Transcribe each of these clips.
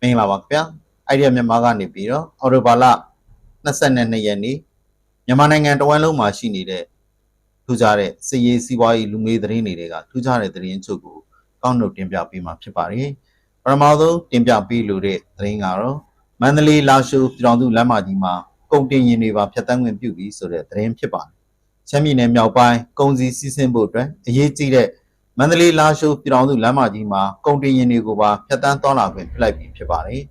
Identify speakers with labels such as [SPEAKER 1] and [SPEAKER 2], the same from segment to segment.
[SPEAKER 1] မင်္ဂလာပါခင်ဗျာအိုင်ဒီယာမြန်မာကနေပြီးတော့အော်တိုဘာလ22ရက်နေ့မြန်မာနိုင်ငံတဝန်းလုံးမှာရှိနေတဲ့ထူးခြားတဲ့စည်ရေးစီးပွားရေးလူမျိုးသတင်းတွေကထူးခြားတဲ့သတင်းချုပ်ကိုကောက်နှုတ်တင်ပြပေးမှာဖြစ်ပါတယ်ပထမဆုံးတင်ပြပေးလိုတဲ့သတင်းကတော့မန္တလေးလာရှိုးပြည်တော်သူလမ်းမကြီးမှာကုန်တင်ရင်တွေပါဖျက်ဆီးခွင့်ပြုပြီးဆိုတဲ့သတင်းဖြစ်ပါတယ်ချမ်းပြည်နယ်မြောက်ပိုင်းကုန်စည်စီးဆင်းဖို့အတွက်အရေးကြီးတဲ့ မန္တလေးလာရှိုးပြည်တော်သူလမ်းမကြီးမှာကုန်တင်ရင်တွေကိုပါဖျက်ဆီးသွားလာခွင့်ပြုလိုက်ပြီးဖြစ်ပါတယ်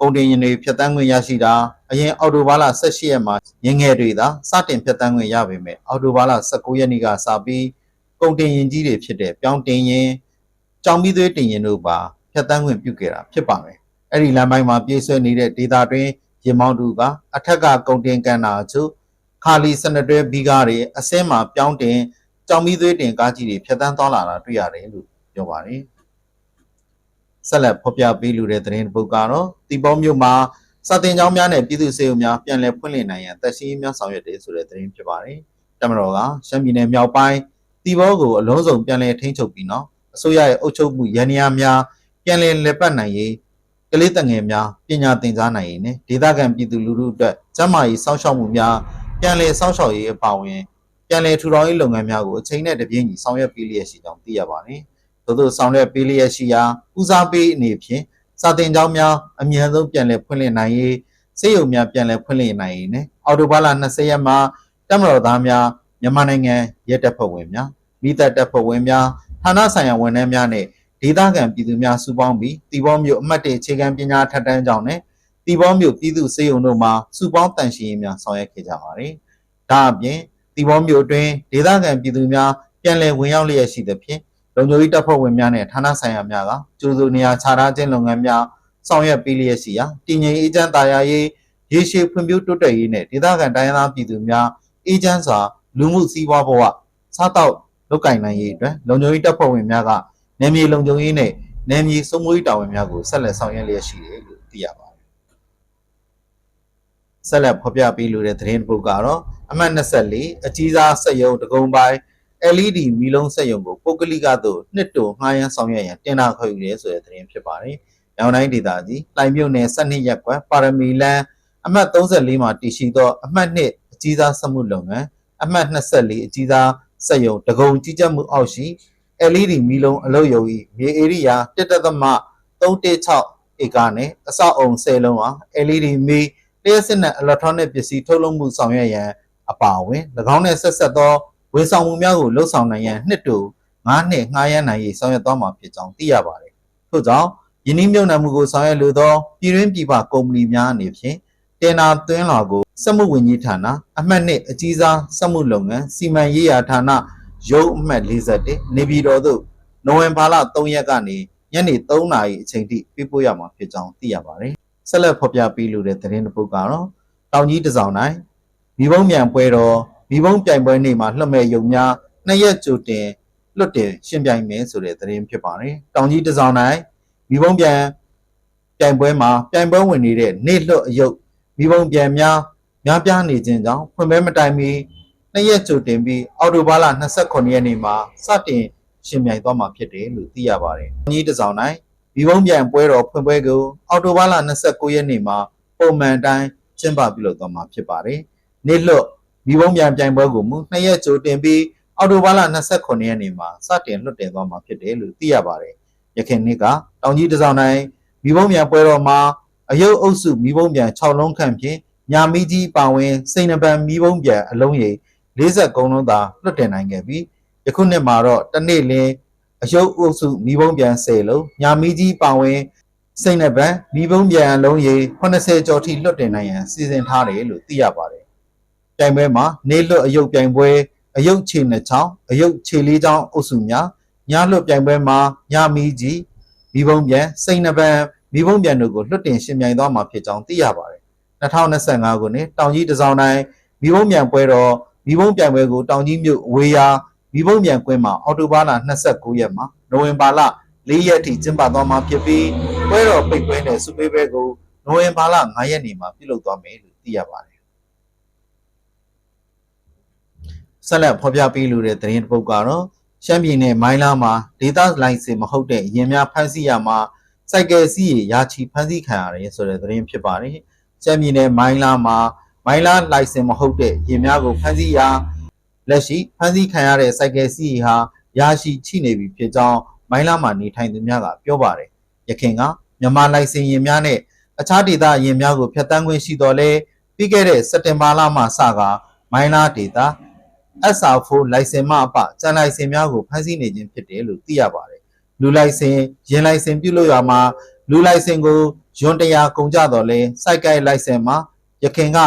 [SPEAKER 1] ကုန်တင်ရင်တွေဖျက်ဆီးခွင့်ရရှိတာအရင်အော်တိုဘာလ18ရက်မှာရင်းငယ်တွေသာစတင်ဖျက်ဆီးခွင့်ရပေမဲ့အော်တိုဘာလ19ရက်နေ့ကစပြီးကုန်တင်ရင်ကြီးတွေဖြစ်တဲ့ပြောင်းတင်ရင်ကြောင်ပြီးသွေးတင်ရင်တို့ပါဖျက်ဆီးခွင့်ပြုခဲ့တာဖြစ်ပါတယ်အဲ့ဒီလမ်းပိုင်းမှာပြေးဆွဲနေတဲ့ဒေတာတွင်ရင်မောင်းတူကအထက်ကကုန်တင်ကန်တာအချို့ခါလီစနတွဲဘီကားတွေအစင်းမှာပြောင်းတင် ကြောင်ပြီးသွေးတင်ကားကြီးတွေဖျက်ဆီးသွားလာတာတွေ့ရတယ်လို့ပြောပါတယ်ဆက်လက်ဖော်ပြပေးလိုတဲ့သတင်းတစ်ပုဒ်ကတော့တီပေါမြို့မှာစာတင်ကျောင်းများနဲ့ပြည်သူ့စေအုပ်များပြန်လည်ဖွင့်လှစ်နိုင်ရန်တက်ရှိများဆောင်ရွက်တယ်ဆိုတဲ့သတင်းဖြစ်ပါတယ်တမတော်ကရှမ်းပြည်နယ်မြောက်ပိုင်းတီပေါကိုအလုံးစုံပြန်လည်ထိန်းချုပ်ပြီးနော်အစိုးရရဲ့အုပ်ချုပ်မှုရန်ရာများပြန်လည်လက်ပတ်နိုင်ရေးကလေးတငယ်များပညာသင်ကြားနိုင်ရေးနဲ့ဒေသခံပြည်သူလူထုအတွက်ကျန်းမာရေးစောင့်ရှောက်မှုများပြန်လည်စောင့်ရှောက်ရေးအပါအဝင် ပြန်လည်ထူထောင်ရေးလုပ်ငန်းများကိုအချိန်နဲ့တပြေးညီဆောင်ရွက်ပေးလျက်ရှိကြောင်းသိရပါတယ်။သို့သောဆောင်ရွက်ပေးလျက်ရှိရာဦးစားပေးအနေဖြင့်စာတင်ကျောင်းများအမြန်ဆုံးပြန်လည်ဖွင့်လှစ်နိုင်ရေးစေယုံများပြန်လည်ဖွင့်လှစ်နိုင်ရေးနဲ့အော်တိုဘာလ20ရက်မှာတမတော်သားများမြန်မာနိုင်ငံရဲတပ်ဖွဲ့ဝင်များမိသက်တပ်ဖွဲ့ဝင်များဌာနဆိုင်ရာဝန်ထမ်းများနဲ့ဒေသခံပြည်သူများစုပေါင်းပြီးတီဘောမြို့အမှတ်1အခြေခံပညာထက်တန်းကျောင်းနဲ့တီဘောမြို့ပြည်သူစေယုံတို့မှာစုပေါင်းတန်ရှင်းရေးများဆောင်ရွက်ခဲ့ကြပါတယ်။ဒါအပြင် တီဘောမြို့အတွင်းဒေသခံပြည်သူများပြန်လည်ဝင်ရောက်လျက်ရှိသဖြင့်လုံခြုံရေးတပ်ဖွဲ့ဝင်များနဲ့ဌာနဆိုင်ရာများကကျိုးစုနေရာခြားထားခြင်းလုပ်ငန်းများဆောင်ရွက်ပေးလျက်ရှိရာတည်ငြိမ်အေးချမ်းသာယာရေးရေရှည်ဖွံ့ဖြိုးတိုးတက်ရေးနဲ့ဒေသခံတိုင်းရင်းသားပြည်သူများအေးချမ်းစွာလူမှုစီးပွားဘဝစားတောက်လုပ်ကင်နိုင်ရေးအတွက်လုံခြုံရေးတပ်ဖွဲ့ဝင်များကနယ်မြေလုံခြုံရေးနဲ့နယ်မြေစိုးမိုးရေးတာဝန်များကိုဆက်လက်ဆောင်ရွက်လျက်ရှိတယ်လို့သိရပါတယ်။ ဆက်လက်ဖော်ပြပေးလိုတဲ့သတင်းတစ်ပုဒ်ကတော့အမှတ်24အကြီးစားစက်ရုံတကုံပိုင်း LED မီလုံးစက်ရုံကိုပုဂ္ဂလိကသို့နှစ်တိုငှားရမ်းဆောင်ရွက်ရန်တင်ဒါခေါ်ယူရဲဆိုတဲ့သတင်းဖြစ်ပါတယ်။ရောင်တိုင်းဒေသကြီးလိုင်မြုပ်နယ်12ရပ်ကွက်ပါရမီလန်းအမှတ်34မှာတည်ရှိသောအမှတ်1အကြီးစားစက်မှုလုပ်ငန်းအမှတ်24အကြီးစားစက်ရုံတကုံကြီးကြပ်မှုအောက်ရှိ LED မီလုံးအလုပ်ရုံ၏မြေဧရိယာ1.316ဧကနဲ့အဆောက်အုံ10လုံးဟာ LED မီလျှ က်စစ်နဲ့ electronic ပစ္စည်းထုတ်လုပ်မှုဆောင်ရွက်ရန်အပါအဝင်၎င်းနှင့်ဆက်ဆက်သောဝန်ဆောင်မှုများကိုလှုပ်ဆောင်နိုင်ရန်နှစ်တူ9နှစ်ငှားရမ်းနိုင်ရေးဆောင်ရွက်သွားမှာဖြစ်ကြောင်းသိရပါတယ်။ထို့ကြောင့်ယင်းနှမြုံနယ်မှုကိုဆောင်ရွက်လိုသောပြည်တွင်းပြည်ပကုမ္ပဏီများအနေဖြင့်တင်နာသွင်းလာကိုစက်မှုဝန်ကြီးဌာနအမှတ်နှစ်အကြီးစားစက်မှုလုပ်ငန်းစီမံရေးရာဌာနရုံးအမှတ်41နေပြည်တော်သို့နိုဝင်ဘာလ3ရက်ကနေညနေ3နာရီအချိန်ထိပြပို့ရမှာဖြစ်ကြောင်းသိရပါတယ်။ ဆက်လက်ဖော်ပြပေးလိုတဲ့သတင်းတစ်ပုဒ်ကတော့တောင်ကြီးတစောင်းတိုင်းမိဘုံမြန်ပွဲတော်မိဘုံပြိုင်ပွဲနေ့မှာလွှတ်မဲ့ယုံများနှစ်ရက်ကြိုတင်လွတ်တယ်ရှင်းပြိုင်မယ်ဆိုတဲ့သတင်းဖြစ်ပါတယ်။တောင်ကြီးတစောင်းတိုင်းမိဘုံပြန်ပြိုင်ပွဲမှာပြိုင်ပွဲဝင်နေတဲ့နေ့လွတ်အယုတ်မိဘုံပြန်များများပြားနေခြင်းကြောင့်ဖွင့်ပွဲမတိုင်မီနှစ်ရက်ကြိုတင်ပြီးအော်တိုဘာလ29ရက်နေ့မှာစတင်ရှင်ပြိုင်သွားမှာဖြစ်တယ်လို့သိရပါတယ်။ကြီးတစ်စောင်းတိုင်း မိဘုံပြန်ပွဲတော်ဖွင့်ပွဲကိုအော်တိုဘာလ29ရက်နေ့မှာပုံမှန်တိုင်းကျင်းပပြုလုပ်သွားမှာဖြစ်ပါတယ်။နေ့လွတ်မိဘုံပြန်ပြိုင်ပွဲကိုမူနှစ်ရက်ကြိုတင်ပြီးအော်တိုဘာလ29ရက်နေ့မှာစတင်လွှတ်တင်သွားမှာဖြစ်တယ်လို့သိရပါတယ်။ရခိုင်နှစ်ကတောင်ကြီးတစ်စောင်းတိုင်းမိဘုံပြန်ပွဲတော်မှာအယုတ်အုပ်စုမိဘုံပြန်6လုံးခန့်ဖြင့်ညာမီကြီးပါဝင်စိန်နပန်မိဘုံပြန်အလုံးရိပ်40ကုန်းလုံးသာလွတ်တင်နိုင်ခဲ့ပြီးယခုနှစ်မှာတော့တနေ့လင်း အယုတ်အုပ်စုမိဘုံပြန်10လုံးညာမီကြီးပါဝင်စိန်နပန်မိဘုံပြန်အလုံးရိပ်80ကျော်ထိလွတ်တင်နိုင်ရန်စီစဉ်ထားတယ်လို့သိရပါတယ်။ပြိုင်ပွဲမှာနေလွတ်အယုတ်ပြိုင်ပွဲအယုတ်ခြေနှစ်ချောင်းအယုတ်ခြေလေးချောင်းအုပ်စုများညလွတ်ပြိုင်ပွဲမှာညာမီကြီးမိဘုံပြန်စိန်နပန်မိဘုံပြန်တို့ကိုလွတ်တင်ရှင်ပြိုင်သွားမှာဖြစ်ကြောင်းသိရပါတယ်။2025ခုနှစ်တောင်ကြီးတစောင်းတိုင်းမိဘုံပြန်ပွဲတော်မိဘုံပြန်ပွဲကိုတောင်ကြီးမြို့အဝေးရာ မိဘုံပြန်ကွင်းမှာအော်တိုဘာလ29ရက်မှာနိုဝင်ဘာလ4ရက်ထိကျင်းပသွားမှာဖြစ်ပြီးပွဲတော်ပိတ်ပွဲနဲ့စုပေးပွဲကိုနိုဝင်ဘာလ9ရက်နေ့မှာပြုလုပ်သွားမယ်လို့သိရပါတယ်။ဆက်လက်ဖော်ပြပေးလိုတဲ့သတင်းတစ်ပုဒ်ကတော့ရှမ်းပြည်နယ်မိုင်းလာမှာဒေသလိုင်းစင်မဟုတ်တဲ့ရင်များဖမ်းဆီးရမှာစိုက်ကယ်စီးရရာချီဖမ်းဆီးခံရတယ်ဆိုတဲ့သတင်းဖြစ်ပါတယ်။ကျမ်းပြည်နယ်မိုင်းလာမှာမိုင်းလာလိုင်စင်မဟုတ်တဲ့ယာဉ်များကိုဖမ်းဆီးရာ လက်ရှိဖမ်းဆီးခံရတဲ့စိုက်ကယ်စီးဟာရာရှိချိနေပြီဖြစ်ကြောင်းမိုင်းလာမှာနေထိုင်သူများကပြောပါတယ်။ရခိုင်ကမြန်မာလိုင်စင်ယာဉ်များနဲ့အခြားဒေသယာဉ်များကိုဖျက်ဆီးခွင့်ရှိတော်လဲပြီးခဲ့တဲ့စက်တင်ဘာလမှစကမိုင်းလာဒေသ SR4 လိုင်စင်မှအပကျန်လိုင်စင်များကိုဖမ်းဆီးနေခြင်းဖြစ်တယ်လို့သိရပါတယ်။လူလိုင်စင်ရင်လိုင်စင်ပြုလုပ်ရမှာလူလိုင်စင်ကိုယွန်100ကုန်ကြတော့လဲစိုက်ကိုက်လိုင်စင်မှာရခင်က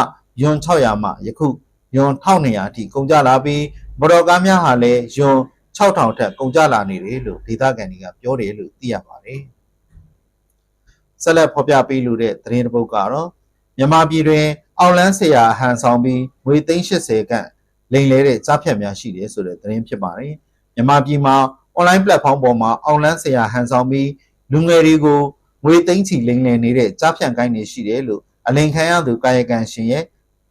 [SPEAKER 1] ယွန်600မှယခု ယွန်1200အထိကုန်ကြလာပြီးဗတော်ကားများဟာလည်းယွန်6000ထက်ကုန်ကြလာနေတယ်လို့ဒေသခံတွေကပြောတယ်လို့သိရပါတယ်။ဆက်လက်ဖော်ပြပေးလိုတဲ့သတင်းတစ်ပုဒ်ကတော့မြန်မာပြည်တွင်အောက်လန်းဆရာဟန်ဆောင်ပြီးငွေ380ခန့်လိမ်လဲတဲ့ကြားဖြတ်များရှိတယ်ဆိုတဲ့သတင်းဖြစ်ပါတယ်။မြန်မာပြည်မှာ online platform ပေါ်မှာအောက်လန်းဆရာဟန်ဆောင်ပြီးလူငယ်တွေကိုငွေသိန်းချီလိမ်လည်နေတဲ့ကြားဖြတ်ကိုင်းတွေရှိတယ်လို့အလိန်ခံရသူကာယကံရှင်ရဲ့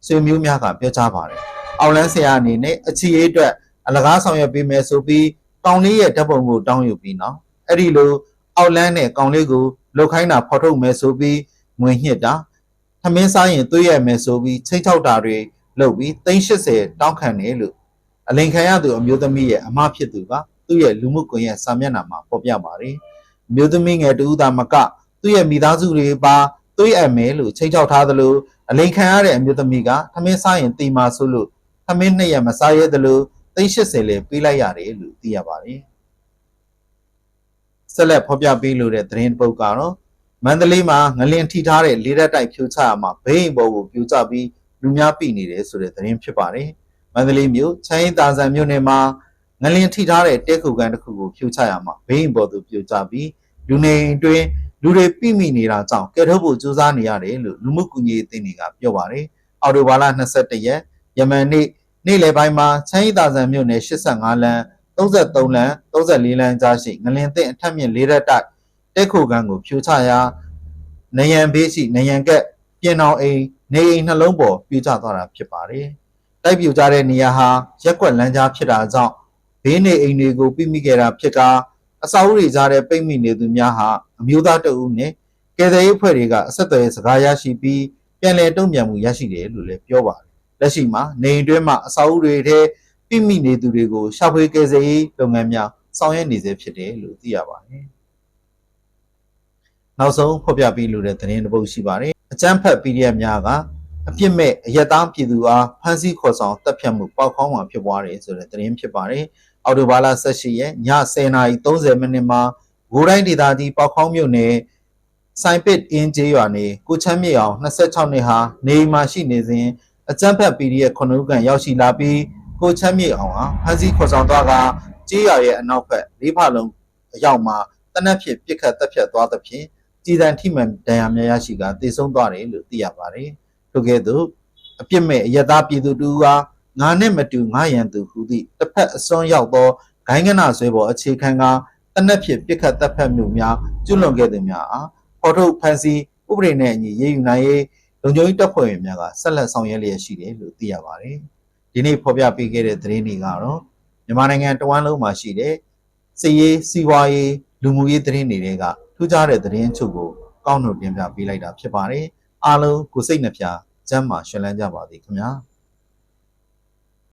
[SPEAKER 1] ဆွေမျိုးများကပြောကြားပါတယ်။အောက်လန်းဆရာအနေနဲ့အချီရေးအတွက်အလကားဆောင်ရွက်ပေးမယ်ဆိုပြီးကောင်းလေးရဲ့ဓာတ်ပုံကိုတောင်းယူပြီးနော်အဲ့ဒီလိုအောက်လန်းနဲ့ကောင်းလေးကိုလုတ်ခိုင်းတာဖော်ထုတ်မယ်ဆိုပြီးငွေညှစ်တာထမင်းစားရင်သွေးရမယ်ဆိုပြီးချိန်ချောက်တာတွေလုပ်ပြီး380တောင်းခံတယ်လို့အလိန်ခံရသူအမျိုးသမီးရဲ့အမဖြစ်သူကသူ့ရဲ့လူမှုကွန်ရက်စာမျက်နှာမှာဖော်ပြပါတယ်အမျိုးသမီးငယ်တူဦးသာမကသူ့ရဲ့မိသားစုတွေပါသွေးအပ်မယ်လို့ချိန်ချောက်ထားသလို အလိန်ခံရတဲ့အမျိုးသမီးကထမင်းစားရင်တီမာဆိုလို့ထမင်းနှစ်ရက်မစားရသလို380လဲပေးလိုက်ရတယ်လို့သိရပါတယ်ဆက်လက်ဖော်ပြပေးလိုတဲ့သတင်းတစ်ပုဒ်ကတော့မန္တလေးမှာငလင်ထိထားတဲ့လေးရက်တိုက်ဖြိုချရမှာဘိန်းဘော်ကိုပြိုကျပြီးလူများပြိနေတယ်ဆိုတဲ့သတင်းဖြစ်ပါတယ်။မန္တလေးမြို့ချမ်းရင်တာဆန်မြို့နယ်မှာငလင်ထိထားတဲ့တဲခုကန်တစ်ခုကိုဖြိုချရမှာဘိန်းဘော်သူပြိုကျပြီးလူနေအိမ်တွင် လူတွေပြိမိနေတာကြောင့်ကဲထုတ်ဖို့ကြိုးစားနေရတယ်လို့လူမှုကူညီရေးအသင်းတွေကပြောပါတယ်။အော်တိုဘာလ22ရက်ယမန်နေ့နေ့လယ်ပိုင်းမှာချမ်းရီတာဆန်မြို့နယ်85လမ်း33လမ်း34လမ်းကြားရှိငလင်သင့်အထက်မြင့်လေးရက်တိုက်တက်ခုကန်ကိုဖြိုချရာနယံဘေးရှိနယံကက်ပြင်အောင်အိမ်နေအိမ်နှလုံးပေါ်ပြိုကျသွားတာဖြစ်ပါတယ်။တိုက်ပြိုကျတဲ့နေရာဟာရက်ကွက်လမ်းကြားဖြစ်တာကြောင့်ဘေးနေအိမ်တွေကိုပြိမိခဲ့တာဖြစ်ကာအစာအုပ်တွေကြားထဲပိတ်မိနေသူများဟာ အမျိုးသားတအုပ်နဲ့ကယ်ဆယ်ရေးဖွဲ့တွေကအဆက်အသွယ်စကားရရှိပြီးပြန်လည်တုံ့ပြန်မှုရရှိတယ်လို့လည်းပြောပါတယ်။လက်ရှိမှာနေအိမ်တွင်းမှာအစာအုပ်တွေထဲပြိမိနေသူတွေကိုရှာဖွေကယ်ဆယ်ရေးလုပ်ငန်းများဆောင်ရွက်နေစေဖြစ်တယ်လို့သိရပါတယ်။နောက်ဆုံးဖော်ပြပေးလိုတဲ့သတင်းတစ်ပုဒ်ရှိပါတယ်။အကြမ်းဖက် PDF များကအပြစ်မဲ့အယက်သားပြည်သူအားဖမ်းဆီးခေါ်ဆောင်တပ်ဖြတ်မှုပေါက်ခေါင်းမှာဖြစ်ပွားတယ်ဆိုတဲ့သတင်းဖြစ်ပါတယ်။အော်တိုဘာလ18ရက်ည10:30မိနစ်မှာ ဂိုးတိုင်းဒေသကြီးပေါက်ခေါင်းမြို့နယ်ဆိုင်ပစ်အင်းကျေးရွာနေကိုချမ်းမြေအောင်26နှစ်ဟာနေအိမ်မှာရှိနေစဉ်အကြမ်းဖက် PDF ခုနှစ်ဦးခန့်ရောက်ရှိလာပြီးကိုချမ်းမြေအောင်ဟာဖမ်းဆီးခေါ်ဆောင်သွားကကြေးရွာရဲ့အနောက်ဘက်လေးဖလုံးအရောက်မှာတနက်ဖြစ်ပြစ်ခတ်တပ်ဖြတ်သွားသဖြင့်ကြည်တံထိမှန်ဒဏ်ရာများရရှိကတည်ဆုံးသွားတယ်လို့သိရပါတယ်။ထို့ကဲ့သို့အပြစ်မဲ့အယက်သားပြည်သူတူကငါနဲ့မတူငါရန်သူဟူသည့်တစ်ဖက်အစွန်းရောက်သောဂိုင်းကနဆွဲပေါ်အခြေခံက တနက်ဖြစ်ပြစ်ခတ်တပ်ဖြတ်မှုများကျွလွန်ခဲ့သူများအားဖော်ထုတ်ဖန်ဆီးဥပဒေနဲ့အညီရေးယူနိုင်ရေးလုံခြုံရေးတပ်ဖွဲ့ဝင်များကဆက်လက်ဆောင်ရွက်လျက်ရှိတယ်လို့သိရပါတယ်။ဒီနေ့ဖော်ပြပေးခဲ့တဲ့သတင်းတွေကတော့မြန်မာနိုင်ငံတဝန်းလုံးမှာရှိတဲ့စစ်ရေးစီးပွားရေးလူမှုရေးသတင်းတွေကထူးခြားတဲ့သတင်းချုပ်ကိုကောင်းနှုတ်တင်ပြပေးလိုက်တာဖြစ်ပါတယ်။အားလုံးကိုစိတ်နှပြကျမ်းမာရှင်လန်းကြပါသည်ခင်ဗျာ။